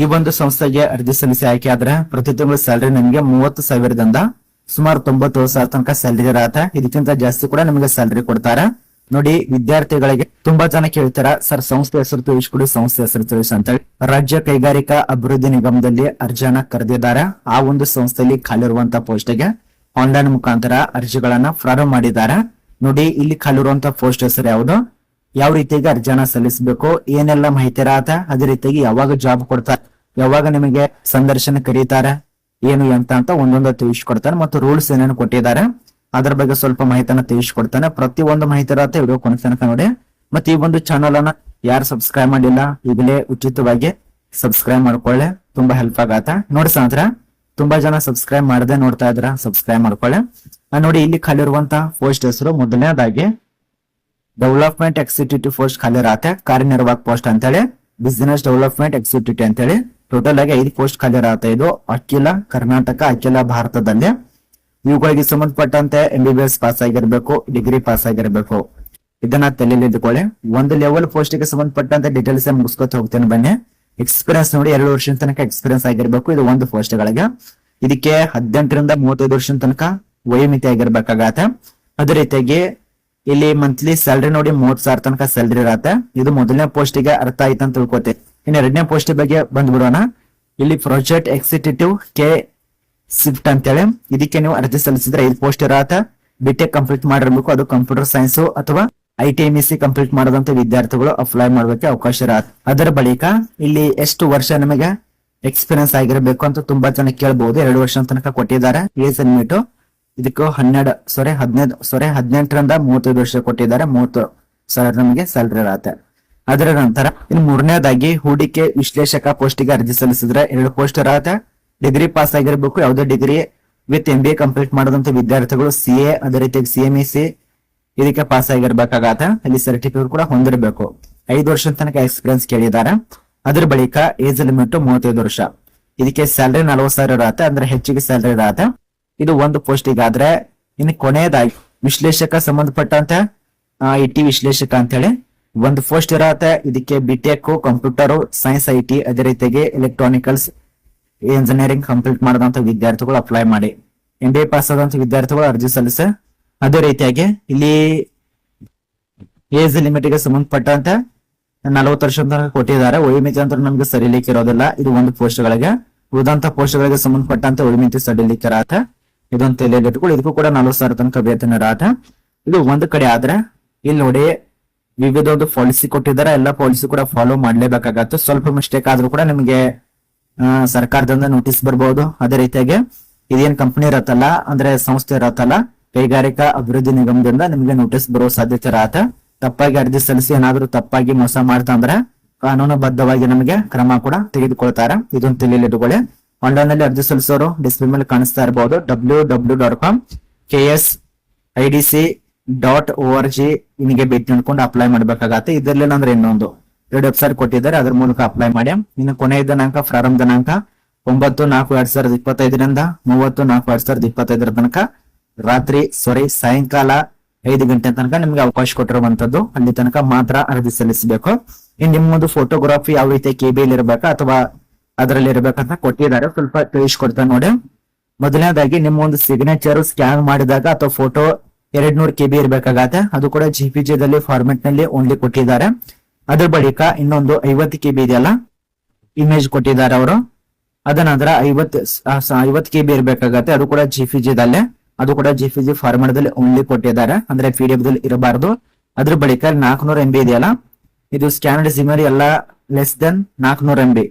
ಈ ಒಂದು ಸಂಸ್ಥೆಗೆ ಅರ್ಜಿ ಸಲ್ಲಿಸಿ ಆಯ್ಕೆ ಆದ್ರೆ ಪ್ರತಿ ತಿಂಗಳು ಸ್ಯಾಲರಿ ನಿಮಗೆ ಮೂವತ್ತು ಸಾವಿರದಿಂದ ಸುಮಾರು ತೊಂಬತ್ತು ಸಾವಿರ ತನಕ ಸ್ಯಾಲರಿ ಇರತ್ತೆ. ಇದಕ್ಕಿಂತ ಜಾಸ್ತಿ ಕೂಡ ನಿಮಗೆ ಸ್ಯಾಲರಿ ಕೊಡ್ತಾರ. ನೋಡಿ, ವಿದ್ಯಾರ್ಥಿಗಳಿಗೆ ತುಂಬಾ ಜನ ಕೇಳ್ತಾರ, ಸರ್, ಸಂಸ್ಥೆ ಹೆಸರು ತಿಳಿಸ್ಕೊಡಿ, ಸಂಸ್ಥೆ ಹೆಸರು ತಿಳಿಸಿ ಅಂತ ಹೇಳಿ ರಾಜ್ಯ ಕೈಗಾರಿಕಾ ಅಭಿವೃದ್ಧಿ ನಿಗಮದಲ್ಲಿ ಅರ್ಜಿಯನ್ನ ಕರೆದಿದ್ದಾರೆ. ಆ ಒಂದು ಸಂಸ್ಥೆಯಲ್ಲಿ ಖಾಲಿರುವಂತ ಪೋಸ್ಟ್ಗೆ ಆನ್ಲೈನ್ ಮುಖಾಂತರ ಅರ್ಜಿಗಳನ್ನ ಪ್ರಾರಂಭ ಮಾಡಿದ್ದಾರೆ. ನೋಡಿ, ಇಲ್ಲಿ ಖಾಲಿರುವಂತ ಪೋಸ್ಟ್ ಹೆಸರು ಯಾವುದು? ಯಾವ ರೀತಿಯಾಗಿ ಅರ್ಜಿಯನ್ನ ಸಲ್ಲಿಸಬೇಕು, ಏನೆಲ್ಲ ಮಾಹಿತಿ ಇರತ್ತ, ಅದೇ ರೀತಿಯಾಗಿ ಯಾವಾಗ ಜಾಬ್ ಕೊಡ್ತಾರೆ, ಯಾವಾಗ ನಿಮಗೆ ಸಂದರ್ಶನ ಕರೀತಾರ, ಏನು ಎಂತ ಅಂತ ಒಂದೊಂದು ತಿಳಿಸ್ಕೊಡ್ತಾನೆ ಮತ್ತು ರೂಲ್ಸ್ ಏನೇನು ಕೊಟ್ಟಿದ್ದಾರೆ, ಅದ್ರ ಬಗ್ಗೆ ಸ್ವಲ್ಪ ಮಾಹಿತಿಯನ್ನ ತಿಳಿಸ್ಕೊಡ್ತಾನೆ. ಪ್ರತಿ ಒಂದು ಮಾಹಿತಿ ಇರತ್ತೆ ವಿಡಿಯೋ ಕೊನೆ ತನಕ ನೋಡಿ. ಮತ್ತೆ ಈ ಒಂದು ಚಾನಲ್ ಅನ್ನ ಯಾರು ಸಬ್ಸ್ಕ್ರೈಬ್ ಮಾಡಿಲ್ಲ, ಈಗಲೇ ಉಚಿತವಾಗಿ ಸಬ್ಸ್ಕ್ರೈಬ್ ಮಾಡ್ಕೊಳ್ಳೆ. ತುಂಬಾ ಹೆಲ್ಪ್ ಆಗತ್ತ. ನೋಡಿ ಸಾಂದ್ರ ತುಂಬಾ ಜನ ಸಬ್ಸ್ಕ್ರೈಬ್ ಮಾಡದೆ ನೋಡ್ತಾ ಇದ್ರ ಸಬ್ಸ್ಕ್ರೈಬ್ ಮಾಡ್ಕೊಳ್ಳೆ. ನೋಡಿ, ಇಲ್ಲಿ ಖಾಲಿ ಇರುವಂತ ಪೋಸ್ಟ್ ಹೆಸರು ಮೊದಲನೇದಾಗಿ ಡೆವಲಪ್ಮೆಂಟ್ ಎಕ್ಸಿಕ್ಯೂಟಿವ್ ಪೋಸ್ಟ್ ಖಾಲಿ ಇರತ್ತೆ, ಕಾರ್ಯನಿರ್ವಾಹಕ ಪೋಸ್ಟ್ ಅಂತೇಳಿ ಬಿಸಿನೆಸ್ ಡೆವಲಪ್ಮೆಂಟ್ ಎಕ್ಸಿಕ್ಯೂಟಿವ್ ಅಂತೇಳಿ. ಟೋಟಲ್ ಆಗಿ ಐದು ಪೋಸ್ಟ್ ಖಾಲಿ ಇರತ್ತೆ ಇದು, ಅಖಿಲ ಕರ್ನಾಟಕ, ಅಖಿಲ ಭಾರತದಲ್ಲಿ. ಇವುಗಳಿಗೆ ಸಂಬಂಧಪಟ್ಟಂತೆ M B B S pass ಆಗಿರ್ಬೇಕು ಡಿಗ್ರಿ ಪಾಸ್ ಆಗಿರ್ಬೇಕು. ಇದನ್ನ ತಲೆಯಲ್ಲಿದ್ದುಕೊಳ್ಳಿ. ಒಂದು ಲೆವೆಲ್ ಪೋಸ್ಟ್ಗೆ ಸಂಬಂಧಪಟ್ಟಂತೆ ಡೀಟೇಲ್ಸ್ ಮುಗಿಸ್ಕೊತ ಹೋಗ್ತೇನೆ ಬನ್ನಿ. ಎಕ್ಸ್ಪೀರಿಯನ್ಸ್ ನೋಡಿ ಎರಡು ವರ್ಷದ ತನಕ ಎಕ್ಸ್ಪೀರಿಯನ್ಸ್ ಆಗಿರ್ಬೇಕು ಇದು ಒಂದು ಪೋಸ್ಟ್ ಗಳಿಗೆ. ಇದಕ್ಕೆ ಹದಿನೆಂಟರಿಂದ ಮೂವತ್ತೈದು ವರ್ಷದ ತನಕ ವಯೋಮಿತಿ ಆಗಿರ್ಬೇಕಾಗತ್ತೆ. ಅದೇ ರೀತಿಯಾಗಿ ಇಲ್ಲಿ ಮಂತ್ಲಿ ಸ್ಯಾಲ್ರಿ ನೋಡಿ ಮೂವತ್ ಸಾವಿರ ತನಕ ಸ್ಯಾಲ್ರಿ ಇರತ್ತೆ. ಇದು ಮೊದಲನೇ ಪೋಸ್ಟ್ಗೆ ಅರ್ಥ ಆಯ್ತು ಅಂತ ತಿಳ್ಕೊತೆ ಇನ್ನು ಎರಡನೇ ಪೋಸ್ಟ್ ಬಗ್ಗೆ ಬಂದ್ಬಿಡೋಣ. ಇಲ್ಲಿ ಪ್ರಾಜೆಕ್ಟ್ ಎಕ್ಸಿಕ್ಯೂಟಿವ್ ಕೆ ಸಿಫ್ಟ್ ಅಂತೇಳಿ. ಇದಕ್ಕೆ ನೀವು ಅರ್ಜಿ ಸಲ್ಲಿಸಿದ್ರೆ ಐದು ಪೋಸ್ಟ್ ಇರತ್ತೆ. ಬಿಟೆಕ್ ಕಂಪ್ಲೀಟ್ ಮಾಡಿರ್ಬೇಕು. ಅದು ಕಂಪ್ಯೂಟರ್ ಸೈನ್ಸ್ ಅಥವಾ I T M C complete ಮಾಡದಂತ ವಿದ್ಯಾರ್ಥಿಗಳು ಅಪ್ಲೈ ಮಾಡೋದಕ್ಕೆ ಅವಕಾಶ ಇರತ್ತೆ. ಅದರ ಬಳಿಕ ಇಲ್ಲಿ ಎಷ್ಟು ವರ್ಷ ನಿಮಗೆ ಎಕ್ಸ್ಪೀರಿಯನ್ಸ್ ಆಗಿರಬೇಕು ಅಂತ ತುಂಬಾ ಜನ ಕೇಳಬಹುದು ಎರಡು ವರ್ಷ ತನಕ ಕೊಟ್ಟಿದ್ದಾರೆ. ಏಜ್ ಲಿಮಿಟ್ ಇದಕ್ಕೂ ಹನ್ನೆರಡು ಸೊರೆ ಹದಿನೈದು ಸೊರೆ ಹದಿನೆಂಟರಿಂದ ಮೂವತ್ತೈದು ವರ್ಷ ಕೊಟ್ಟಿದ್ದಾರೆ, ಮೂವತ್ತು ಸಾವಿರ ನಮಗೆ ಸ್ಯಾಲ್ರಿ ಇರತ್ತೆ. ಅದರ ನಂತರ ಇನ್ನು ಮೂರನೇದಾಗಿ ಹೂಡಿಕೆ ವಿಶ್ಲೇಷಕ ಪೋಸ್ಟಿಗೆ ಅರ್ಜಿ ಸಲ್ಲಿಸಿದ್ರೆ ಎರಡು ಪೋಸ್ಟ್ ಇರತ್ತೆ. ಡಿಗ್ರಿ ಪಾಸ್ ಆಗಿರ್ಬೇಕು, ಯಾವುದೇ degree with M B A complete ಮಾಡಿದಂತ ವಿದ್ಯಾರ್ಥಿಗಳು ಸಿ ಎ ಅದೇ ರೀತಿಯಾಗಿ ಸಿ ಎಂ ಇ ಸಿ ಇದಕ್ಕೆ ಪಾಸ್ ಆಗಿರ್ಬೇಕಾಗತ್ತೆ. ಅಲ್ಲಿ ಸರ್ಟಿಫಿಕೇಟ್ ಕೂಡ ಹೊಂದಿರಬೇಕು. ಐದು ವರ್ಷ ತನಕ ಎಕ್ಸ್ಪೀರಿಯನ್ಸ್ ಕೇಳಿದ್ದಾರೆ. ಅದ್ರ ಬಳಿಕ ಏಜ್ ಲಿಮಿಟ್ ಮೂವತ್ತೈದು ವರ್ಷ. ಇದಕ್ಕೆ ಸ್ಯಾಲರಿ ನಲವತ್ತು ಸಾವಿರ ಇರತ್ತೆ, ಅಂದ್ರೆ ಹೆಚ್ಚಿಗೆ ಸ್ಯಾಲರಿ ಇರತ್ತೆ. ಇದು ಒಂದು ಪೋಸ್ಟ್ ಇದಾದ್ರೆ ಇನ್ನು ಕೊನೆಯದಾಗಿ ವಿಶ್ಲೇಷಕ ಸಂಬಂಧಪಟ್ಟಂತೆ ಐ ಟಿ ವಿಶ್ಲೇಷಕ ಅಂತ ಹೇಳಿ ಒಂದು ಪೋಸ್ಟ್ ಇರತ್ತೆ. ಇದಕ್ಕೆ BTech computer science I T ಅದೇ ರೀತಿಯಾಗಿ ಎಲೆಕ್ಟ್ರಾನಿಕಲ್ಸ್ ಇಂಜಿನಿಯರಿಂಗ್ ಕಂಪ್ಲೀಟ್ ಮಾಡಿದಂತ ವಿದ್ಯಾರ್ಥಿಗಳು ಅಪ್ಲೈ ಮಾಡಿ. ಎಂ ಬಿ ಎ ಪಾಸ್ ಆದಂತ ವಿದ್ಯಾರ್ಥಿಗಳು ಅರ್ಜಿ ಸಲ್ಲಿಸ ಅದೇ ರೀತಿಯಾಗಿ ಇಲ್ಲಿ ಏಜ್ ಲಿಮಿಟ್ಗೆ ಸಂಬಂಧಪಟ್ಟಂತೆ ನಲವತ್ತು ವರ್ಷ ಕೊಟ್ಟಿದ್ದಾರೆ. ಉಳಿಮಿತಿ ಅಂತ ನಮ್ಗೆ ಸರಿಲಿಕ್ಕೆ ಇರೋದಿಲ್ಲ. ಇದು ಒಂದು ಪೋಸ್ಟ್ ಗಳಿಗೆ. ಉಳಿದಂತ ಪೋಸ್ಟ್ ಗಳಿಗೆ ಸಂಬಂಧಪಟ್ಟಂತೆ ಉಳಿಮಿತಿ ಸಡಿಲಿಕ್ಕೆ ಇರತ್ತೆ. ಇದೊಂದು ತಲೆಯಲ್ಲಿ ಇದಕ್ಕೂ ಕೂಡ ನಲವತ್ತು ಸಾವಿರ ತನಕ ವೇತನ ರಾಟ. ಇದು ಒಂದು ಕಡೆ ಆದ್ರೆ ಇಲ್ಲಿ ನೋಡಿ ವಿವಿಧ ಒಂದು ಪಾಲಿಸಿ ಕೊಟ್ಟಿದ್ದಾರೆ. ಎಲ್ಲ ಪಾಲಿಸಿ ಕೂಡ ಫಾಲೋ ಮಾಡ್ಲೇಬೇಕಾಗತ್ತೆ. ಸ್ವಲ್ಪ ಮಿಸ್ಟೇಕ್ ಆದ್ರೂ ಕೂಡ ನಿಮಗೆ ಸರ್ಕಾರದಿಂದ ನೋಟಿಸ್ ಬರ್ಬೋದು. ಅದೇ ರೀತಿಯಾಗಿ ಇದೇನ್ ಕಂಪನಿ ಇರತ್ತಲ್ಲ, ಅಂದ್ರೆ ಸಂಸ್ಥೆ ಇರತ್ತಲ್ಲ, ಕೈಗಾರಿಕಾ ಅಭಿವೃದ್ಧಿ ನಿಗಮದಿಂದ ನಿಮಗೆ ನೋಟಿಸ್ ಬರೋ ಸಾಧ್ಯತೆ ಇರತ್ತೆ ತಪ್ಪಾಗಿ ಅರ್ಜಿ ಸಲ್ಲಿಸಿ ಏನಾದ್ರೂ ತಪ್ಪಾಗಿ ಮೋಸ ಮಾಡ್ತಾ ಅಂದ್ರೆ ಕಾನೂನುಬದ್ಧವಾಗಿ ನಮಗೆ ಕ್ರಮ ಕೂಡ ತೆಗೆದುಕೊಳ್ತಾರೆ. ಇದೊಂದು ತಿಳಿಯಲ್ಲಿ ಇಟ್ಕೊಳ್ಳಿ ಆನ್ಲೈನ್ ಅಲ್ಲಿ ಅರ್ಜಿ ಸಲ್ಲಿಸೋರು ಡಿಸ್ಪ್ಲೇ ಮೇಲೆ ಕಾಣಿಸ್ತಾ ಇರಬಹುದು W W dot com K S I D C dot O R G ನಿಮಗೆ ಭೇಟಿ ನೋಡ್ಕೊಂಡು ಅಪ್ಲೈ ಮಾಡಬೇಕಾಗತ್ತೆ. ಇದರಲ್ಲಿ ಅಂದ್ರೆ ಇನ್ನೊಂದು. ಎರಡು ವೆಬ್ಸೈಟ್ ಕೊಟ್ಟಿದ್ದಾರೆ. ಅದ್ರ ಮೂಲಕ ಅಪ್ಲೈ ಮಾಡಿ. ಇನ್ನು ಕೊನೆಯ ದಿನಾಂಕ, ಪ್ರಾರಂಭ ದಿನಾಂಕ, ಒಂಬತ್ತು ನಾಲ್ಕು ಎರಡ್ ಸಾವಿರದ ಇಪ್ಪತ್ತೈದರಿಂದ ಮೂವತ್ತು ನಾಲ್ಕು ಎರಡ್ ಸಾವಿರದ ಇಪ್ಪತ್ತೈದರ ತನಕ. ರಾತ್ರಿ ಸಾರಿ ಸಾಯಂಕಾಲ ಐದು ಗಂಟೆ ತನಕ ನಿಮ್ಗೆ ಅವಕಾಶ ಕೊಟ್ಟಿರುವಂತದ್ದು ಅಲ್ಲಿ ತನಕ ಮಾತ್ರ ಅರ್ಜಿ ಸಲ್ಲಿಸಬೇಕು. ಇನ್ ನಿಮ್ಮದು ಫೋಟೋಗ್ರಾಫಿ ಯಾವ ರೀತಿ ಕೆಬಿಯಲ್ಲಿ ಇರಬೇಕಾ ಅಥವಾ ಅದರಲ್ಲಿ ಇರಬೇಕಂತ ಕೊಟ್ಟಿದ್ದಾರೆ. ಸ್ವಲ್ಪ ತಿಳಿಸ್ಕೊಡ್ತಾರೆ ನೋಡಿ. ಮೊದಲನೇದಾಗಿ ನಿಮ್ಮ ಒಂದು ಸಿಗ್ನೇಚರ್ ಸ್ಕ್ಯಾನ್ ಮಾಡಿದಾಗ ಅಥವಾ ಫೋಟೋ ಎರಡ್ ನೂರು ಕೆಬಿ ಇರಬೇಕಾಗತ್ತೆ. ಅದು ಕೂಡ ಜಿ ದಲ್ಲಿ ಫಾರ್ಮೆಟ್ನಲ್ಲಿ ಓನ್ಲಿ ಕೊಟ್ಟಿದ್ದಾರೆ. ಅದ್ರ ಬಳಿಕ ಇನ್ನೊಂದು ಐವತ್ತು ಕೆಬಿ ಇದೆಯಲ್ಲ ಇಮೇಜ್ ಕೊಟ್ಟಿದ್ದಾರೆ ಅವರು. ಅದ ನಂತರ ಐವತ್ ಐವತ್ ಕೆಬಿ ಇರಬೇಕಾಗತ್ತೆ. ಅದು ಕೂಡ ಜಿ ದಲ್ಲೇ. ಅದು ಕೂಡ ಜಿ ಜಿ ಫಾರ್ಮೆಟ್ ದಲ್ಲಿ ಓನ್ಲಿ ಕೊಟ್ಟಿದ್ದಾರೆ. ಅಂದ್ರೆ ಪಿ ಡಿ ಎಫ್ ದಲ್ಲಿ ಇರಬಾರ್ದು. ಅದ್ರ ಬಳಿಕ ನಾಲ್ಕನೂರ ಎಂ ಬಿ ಇದೆಯಲ್ಲ, ಇದು ಸ್ಕ್ಯಾನಡ್ ಸಿಮರಿ ಎಲ್ಲ less than ನಾಲ್ಕನೂರ M B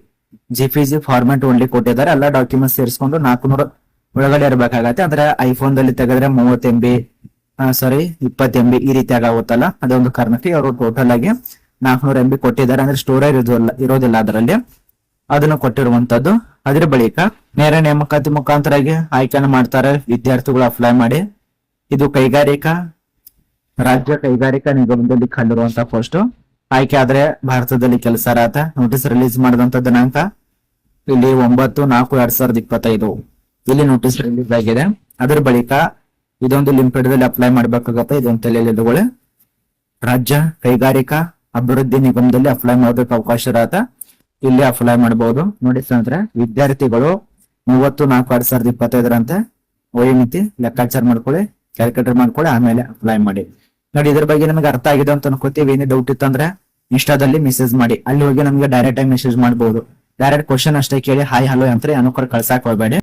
G G format only ಕೊಟ್ಟಿದ್ದಾರೆ. ಎಲ್ಲ ಡಾಕ್ಯುಮೆಂಟ್ಸ್ ಸೇರಿಸ್ಕೊಂಡು ನಾಲ್ಕುನೂರ ಒಳಗಡೆ ಇರಬೇಕಾಗತ್ತೆ. ಅಂದ್ರೆ ಐಫೋನ್ ದಲ್ಲಿ ತೆಗೆದ್ರೆ ಮೂವತ್ ಎಂ ಬಿ ಸಾರಿ ಇಪ್ಪತ್ ಎಂ ಬಿ ಈ ರೀತಿ ಆಗುತ್ತಲ್ಲ? ಅದೊಂದು ಕಾರಣಕ್ಕೆ ಅವರು ಟೋಟಲ್ ಆಗಿ ನಾಲ್ಕನೂರ ಎಂ ಬಿ ಕೊಟ್ಟಿದ್ದಾರೆ. ಅಂದ್ರೆ ಸ್ಟೋರೇಜ್ ಇರೋದಿಲ್ಲ ಇರೋದಿಲ್ಲ ಅದರಲ್ಲಿ. ಅದನ್ನು ಕೊಟ್ಟಿರುವಂತದ್ದು ಅದ್ರ ಬಳಿಕ ನೇರ ನೇಮಕಾತಿ ಮುಖಾಂತರ ಆಯ್ಕೆಯನ್ನು ಮಾಡ್ತಾರೆ ವಿದ್ಯಾರ್ಥಿಗಳು ಅಪ್ಲೈ ಮಾಡಿ. ಇದು ಕೈಗಾರಿಕಾ, ರಾಜ್ಯ ಕೈಗಾರಿಕಾ ನಿಗಮದಲ್ಲಿ ಕಂಡಿರುವಂತಹ ಪೋಸ್ಟ್ ಆಯ್ಕೆ ಆದ್ರೆ ಭಾರತದಲ್ಲಿ ಕೆಲಸ ರಾತ ನೋಟಿಸ್ ರಿಲೀಸ್ ಮಾಡಿದಂತ ದಿನಾಂಕ ಇಲ್ಲಿ ಒಂಬತ್ತು ನಾಲ್ಕು ಎರಡ್ ಸಾವಿರದ ಇಪ್ಪತ್ತೈದು. ಇಲ್ಲಿ ನೋಟಿಸ್ ರಿಲೀಸ್ ಆಗಿದೆ. ಅದರ ಬಳಿಕ ಇದೊಂದು ಲಿಮಿಟೆಡ್ ಅಪ್ಲೈ ಮಾಡ್ಬೇಕಾಗತ್ತೆ. ಇದೊಂದು ತಲೆಯಲ್ಲಿ. ರಾಜ್ಯ ಕೈಗಾರಿಕಾ ಅಭಿವೃದ್ಧಿ ನಿಗಮದಲ್ಲಿ ಅಪ್ಲೈ ಮಾಡೋದಕ್ಕೆ ಅವಕಾಶ ಇರತ್ತ ಇಲ್ಲಿ ಅಪ್ಲೈ ಮಾಡಬಹುದು ನೋಡಿ ಸ್ನೇಹಿತರೆ, ವಿದ್ಯಾರ್ಥಿಗಳು ಮೂವತ್ತು ನಾಲ್ಕು ಎರಡ್ ಸಾವಿರದ ಇಪ್ಪತ್ತೈದರಂತೆ ವಯೋಮಿತಿ ಲೆಕ್ಕಾಚಾರ ಮಾಡ್ಕೊಳ್ಳಿ ಕ್ಯಾಲ್ಕುಲೇಟರ್ ಮಾಡ್ಕೊಳ್ಳಿ, ಆಮೇಲೆ ಅಪ್ಲೈ ಮಾಡಿ. ನೋಡಿ, ಇದ್ರ ಬಗ್ಗೆ ನಿಮಗೆ ಅರ್ಥ ಆಗಿದೆ ಅಂತ ಅನ್ಕೋತೀವಿ. ಏನೇ ಡೌಟ್ ಇತ್ತಂದ್ರೆ ಇನ್ಸ್ಟಾದಲ್ಲಿ ಮೆಸೇಜ್ ಮಾಡಿ. ಅಲ್ಲಿ ಹೋಗಿ ನಮಗೆ ಡೈರೆಕ್ಟ್ ಆಗಿ ಮೆಸೇಜ್ ಮಾಡಬಹುದು ಡೈರೆಕ್ಟ್ ಕ್ವಶನ್ ಅಷ್ಟೇ ಕೇಳಿ ಹಾಯ್ ಹಲೋ ಅಂತ ಅನುಕೂಲ ಕಳ್ಸಕ್ ಹೋಗ್ಬೇಡಿ.